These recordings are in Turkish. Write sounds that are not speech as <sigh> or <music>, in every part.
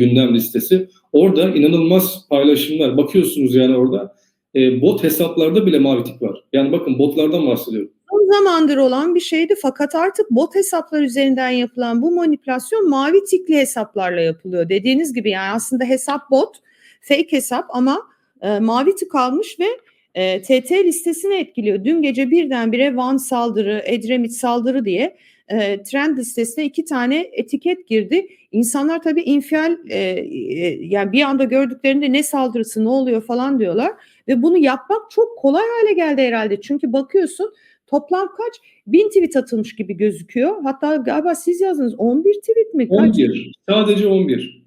gündem listesi. Orada inanılmaz paylaşımlar. Bakıyorsunuz yani orada e, bot hesaplarda bile mavi tik var. Yani bakın botlardan bahsediyorum. Uzun zamandır olan bir şeydi fakat artık bot hesaplar üzerinden yapılan bu manipülasyon mavi tikli hesaplarla yapılıyor. Dediğiniz gibi yani aslında hesap bot, fake hesap ama e, mavi tık almış ve e, TT listesini etkiliyor. Dün gece birdenbire Van saldırı, Edremit saldırı diye e, trend listesine iki tane etiket girdi. İnsanlar tabii infial e, e, yani bir anda gördüklerinde ne saldırısı ne oluyor falan diyorlar. Ve bunu yapmak çok kolay hale geldi herhalde. Çünkü bakıyorsun toplam kaç? Bin tweet atılmış gibi gözüküyor. Hatta galiba siz yazdınız 11 tweet mi? Kaç? 11. Sadece 11.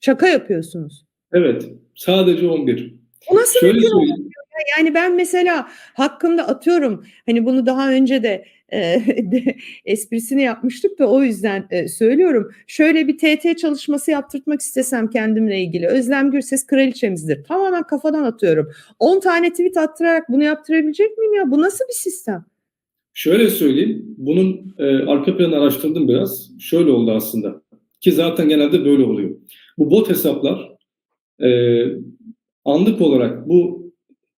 Şaka yapıyorsunuz. Evet. Sadece 11. O nasıl Şöyle mümkün? Yani ben mesela hakkımda atıyorum hani bunu daha önce de, e, <laughs> esprisini yapmıştık da o yüzden e, söylüyorum. Şöyle bir TT çalışması yaptırtmak istesem kendimle ilgili. Özlem Gürses kraliçemizdir. Tamamen kafadan atıyorum. 10 tane tweet attırarak bunu yaptırabilecek miyim ya? Bu nasıl bir sistem? Şöyle söyleyeyim. Bunun e, arka planını araştırdım biraz. Şöyle oldu aslında. Ki zaten genelde böyle oluyor. Bu bot hesaplar e, anlık olarak bu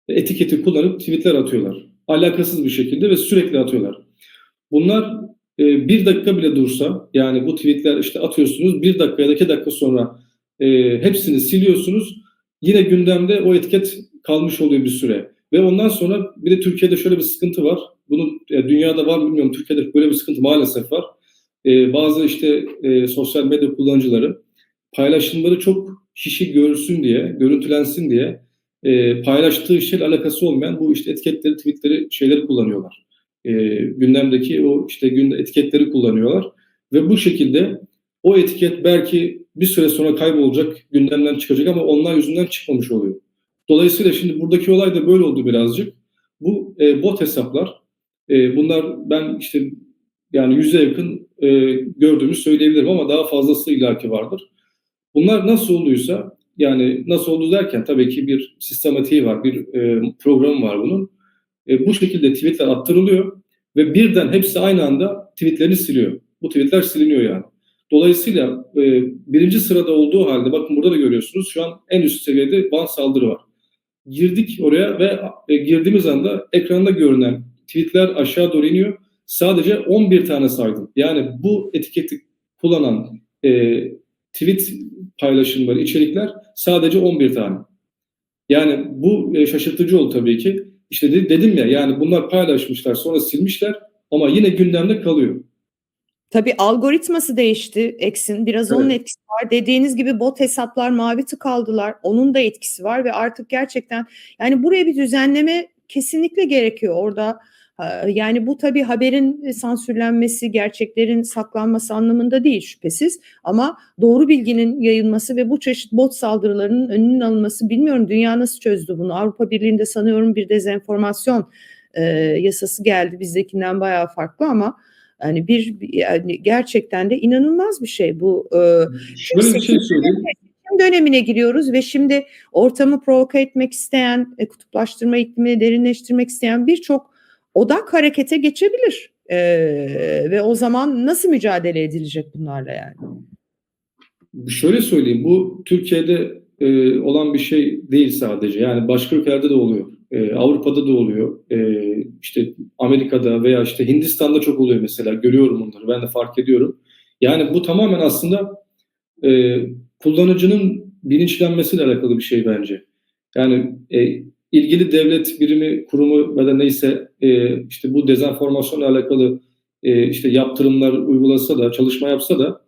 etiketi kullanıp tweetler atıyorlar. Alakasız bir şekilde ve sürekli atıyorlar. Bunlar e, bir dakika bile dursa yani bu tweetler işte atıyorsunuz bir dakika ya da iki dakika sonra e, hepsini siliyorsunuz. Yine gündemde o etiket kalmış oluyor bir süre. Ve ondan sonra bir de Türkiye'de şöyle bir sıkıntı var. Bunun e, dünyada var bilmiyorum. Türkiye'de böyle bir sıkıntı maalesef var. E, bazı işte e, sosyal medya kullanıcıları paylaşımları çok kişi görsün diye, görüntülensin diye e, paylaştığı şeyle alakası olmayan bu işte etiketleri, tweetleri, şeyleri kullanıyorlar. E, gündemdeki o işte günde etiketleri kullanıyorlar ve bu şekilde o etiket belki bir süre sonra kaybolacak, gündemden çıkacak ama onlar yüzünden çıkmamış oluyor. Dolayısıyla şimdi buradaki olay da böyle oldu birazcık. Bu e, bot hesaplar, e, bunlar ben işte yani yüze yakın e, gördüğümü söyleyebilirim ama daha fazlası illaki vardır. Bunlar nasıl olduysa yani nasıl oldu derken tabii ki bir sistematiği var, bir e, programı var bunun. E, bu şekilde tweetler attırılıyor ve birden hepsi aynı anda tweetlerini siliyor. Bu tweetler siliniyor yani. Dolayısıyla e, birinci sırada olduğu halde bakın burada da görüyorsunuz şu an en üst seviyede ban saldırı var. Girdik oraya ve e, girdiğimiz anda ekranda görünen tweetler aşağı doğru iniyor. Sadece 11 tane saydım. Yani bu etiketi kullanan e, tweet paylaşımları, içerikler sadece 11 tane. Yani bu e, şaşırtıcı oldu tabii ki. İşte de, dedim ya yani bunlar paylaşmışlar sonra silmişler ama yine gündemde kalıyor. Tabii algoritması değişti X'in. Biraz Evet. onun etkisi var. Dediğiniz gibi bot hesaplar mavi tık aldılar. Onun da etkisi var ve artık gerçekten yani buraya bir düzenleme kesinlikle gerekiyor orada. Ha, Yani bu tabii haberin sansürlenmesi, gerçeklerin saklanması anlamında değil şüphesiz. Ama doğru bilginin yayılması ve bu çeşit bot saldırılarının önünün alınması bilmiyorum dünya nasıl çözdü bunu. Avrupa Birliği'nde sanıyorum bir dezenformasyon e, yasası geldi bizdekinden bayağı farklı ama yani bir yani gerçekten de inanılmaz bir şey bu. E, Şöyle bir şey söyleyeyim. dönemine giriyoruz ve şimdi ortamı provoke etmek isteyen, e, kutuplaştırma iklimini derinleştirmek isteyen birçok odak harekete geçebilir. E, ve o zaman nasıl mücadele edilecek bunlarla yani? Şöyle söyleyeyim, bu Türkiye'de e, olan bir şey değil sadece. Yani başka ülkelerde de oluyor. E, Avrupa'da da oluyor. E, işte Amerika'da veya işte Hindistan'da çok oluyor mesela. Görüyorum bunları. Ben de fark ediyorum. Yani bu tamamen aslında e, kullanıcının bilinçlenmesiyle alakalı bir şey bence. Yani e, ilgili devlet birimi, kurumu ya da neyse e, işte bu dezenformasyonla alakalı e, işte yaptırımlar uygulasa da, çalışma yapsa da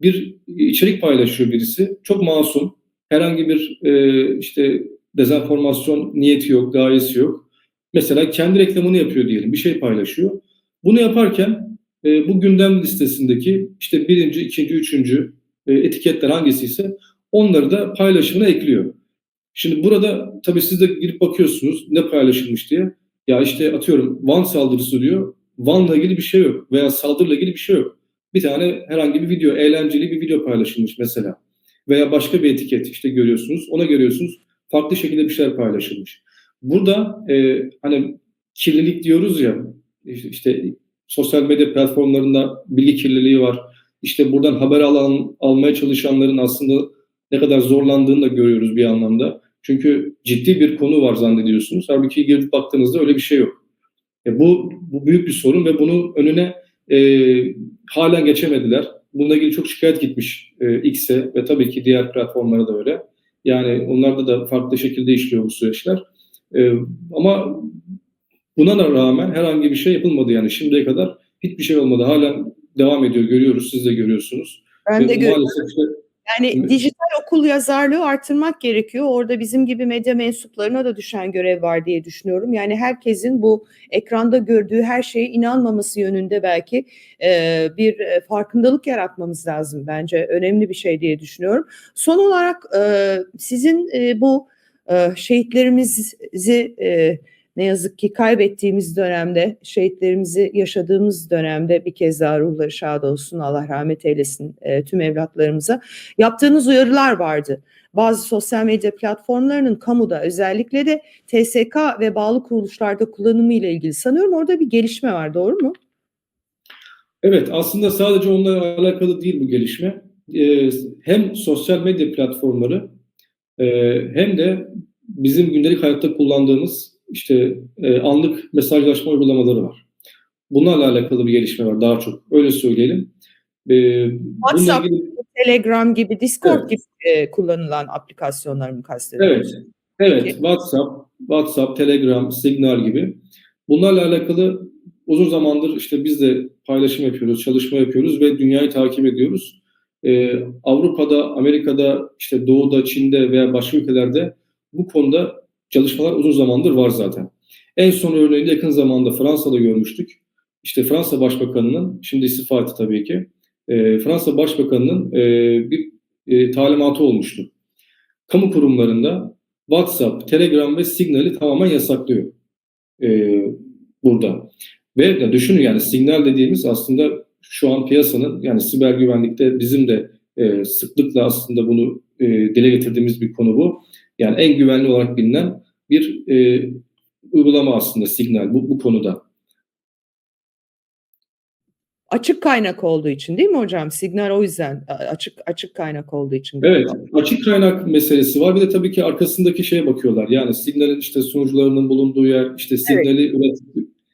bir içerik paylaşıyor birisi. Çok masum. Herhangi bir e, işte dezenformasyon niyeti yok, gayesi yok. Mesela kendi reklamını yapıyor diyelim. Bir şey paylaşıyor. Bunu yaparken e, bu gündem listesindeki işte birinci, ikinci, üçüncü e, etiketler hangisiyse onları da paylaşımına ekliyor. Şimdi burada tabii siz de girip bakıyorsunuz ne paylaşılmış diye. Ya işte atıyorum Van saldırısı diyor. Van'la ilgili bir şey yok veya saldırıyla ilgili bir şey yok. Bir tane herhangi bir video, eğlenceli bir video paylaşılmış mesela. Veya başka bir etiket işte görüyorsunuz. Ona görüyorsunuz farklı şekilde bir şeyler paylaşılmış. Burada e, hani kirlilik diyoruz ya işte, işte sosyal medya platformlarında bilgi kirliliği var. İşte buradan haber alan, almaya çalışanların aslında ne kadar zorlandığını da görüyoruz bir anlamda. Çünkü ciddi bir konu var zannediyorsunuz. Halbuki girip baktığınızda öyle bir şey yok. E bu, bu büyük bir sorun ve bunun önüne e, halen geçemediler. Bununla ilgili çok şikayet gitmiş e, X'e ve tabii ki diğer platformlara da öyle. Yani onlarda da farklı şekilde işliyor bu süreçler. E, ama buna da rağmen herhangi bir şey yapılmadı yani şimdiye kadar hiçbir şey olmadı. Halen devam ediyor görüyoruz siz de görüyorsunuz. Ben Ve de görüyorum. maalesef işte Yani dijital okul yazarlığı artırmak gerekiyor. Orada bizim gibi medya mensuplarına da düşen görev var diye düşünüyorum. Yani herkesin bu ekranda gördüğü her şeye inanmaması yönünde belki e, bir e, farkındalık yaratmamız lazım bence. Önemli bir şey diye düşünüyorum. Son olarak e, sizin e, bu e, şehitlerimizi e, ne yazık ki kaybettiğimiz dönemde, şehitlerimizi yaşadığımız dönemde bir kez daha ruhları şad olsun, Allah rahmet eylesin e, tüm evlatlarımıza. Yaptığınız uyarılar vardı. Bazı sosyal medya platformlarının kamuda özellikle de TSK ve bağlı kuruluşlarda kullanımı ile ilgili sanıyorum orada bir gelişme var, doğru mu? Evet, aslında sadece onunla alakalı değil bu gelişme. Ee, hem sosyal medya platformları e, hem de bizim gündelik hayatta kullandığımız işte e, anlık mesajlaşma uygulamaları var. Bunlarla alakalı bir gelişme var daha çok. Öyle söyleyelim. Bununla WhatsApp, ilgili- Telegram gibi, Discord Evet. gibi e, kullanılan aplikasyonları mı kastediyorsunuz? Evet, evet. Peki. WhatsApp, WhatsApp, Telegram, Signal gibi. Bunlarla alakalı uzun zamandır işte biz de paylaşım yapıyoruz, çalışma yapıyoruz ve dünyayı takip ediyoruz. Ee, Avrupa'da, Amerika'da, işte Doğu'da, Çin'de veya başka ülkelerde bu konuda çalışmalar uzun zamandır var zaten. En son örneğini yakın zamanda Fransa'da görmüştük. İşte Fransa Başbakanı'nın, şimdi istifa etti tabii ki, e, Fransa Başbakanı'nın e, bir e, talimatı olmuştu. Kamu kurumlarında WhatsApp, Telegram ve Signal'i tamamen yasaklıyor e, burada. Ve ya düşünün yani Signal dediğimiz aslında şu an piyasanın yani siber güvenlikte bizim de e, sıklıkla aslında bunu e, dile getirdiğimiz bir konu bu. Yani en güvenli olarak bilinen bir e, uygulama aslında Signal bu, bu konuda. Açık kaynak olduğu için değil mi hocam? Signal o yüzden açık açık kaynak olduğu için. Evet, galiba. açık kaynak meselesi var. Bir de tabii ki arkasındaki şeye bakıyorlar. Yani Signal'in işte sunucularının bulunduğu yer, işte Signal'i üret,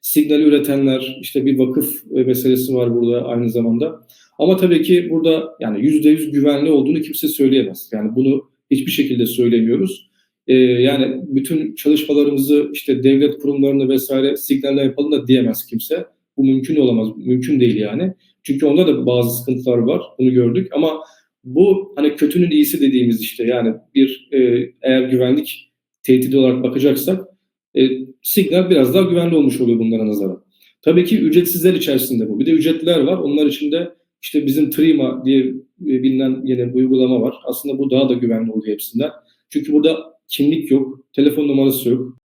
Signal'i üretenler, işte bir vakıf e, meselesi var burada aynı zamanda. Ama tabii ki burada yani yüzde yüz güvenli olduğunu kimse söyleyemez. Yani bunu hiçbir şekilde söylemiyoruz. Ee, yani bütün çalışmalarımızı işte devlet kurumlarını vesaire Signal'le yapalım da diyemez kimse. Bu mümkün olamaz, mümkün değil yani. Çünkü onda da bazı sıkıntılar var, bunu gördük. Ama bu hani kötünün iyisi dediğimiz işte yani bir e, eğer güvenlik tehdidi olarak bakacaksak e, Signal biraz daha güvenli olmuş oluyor bunlara nazaran. Tabii ki ücretsizler içerisinde bu. Bir de ücretliler var. Onlar içinde işte bizim Trima diye e, bilinen yine bir uygulama var. Aslında bu daha da güvenli oluyor hepsinden. Çünkü burada kimlik yok, telefon numarası yok.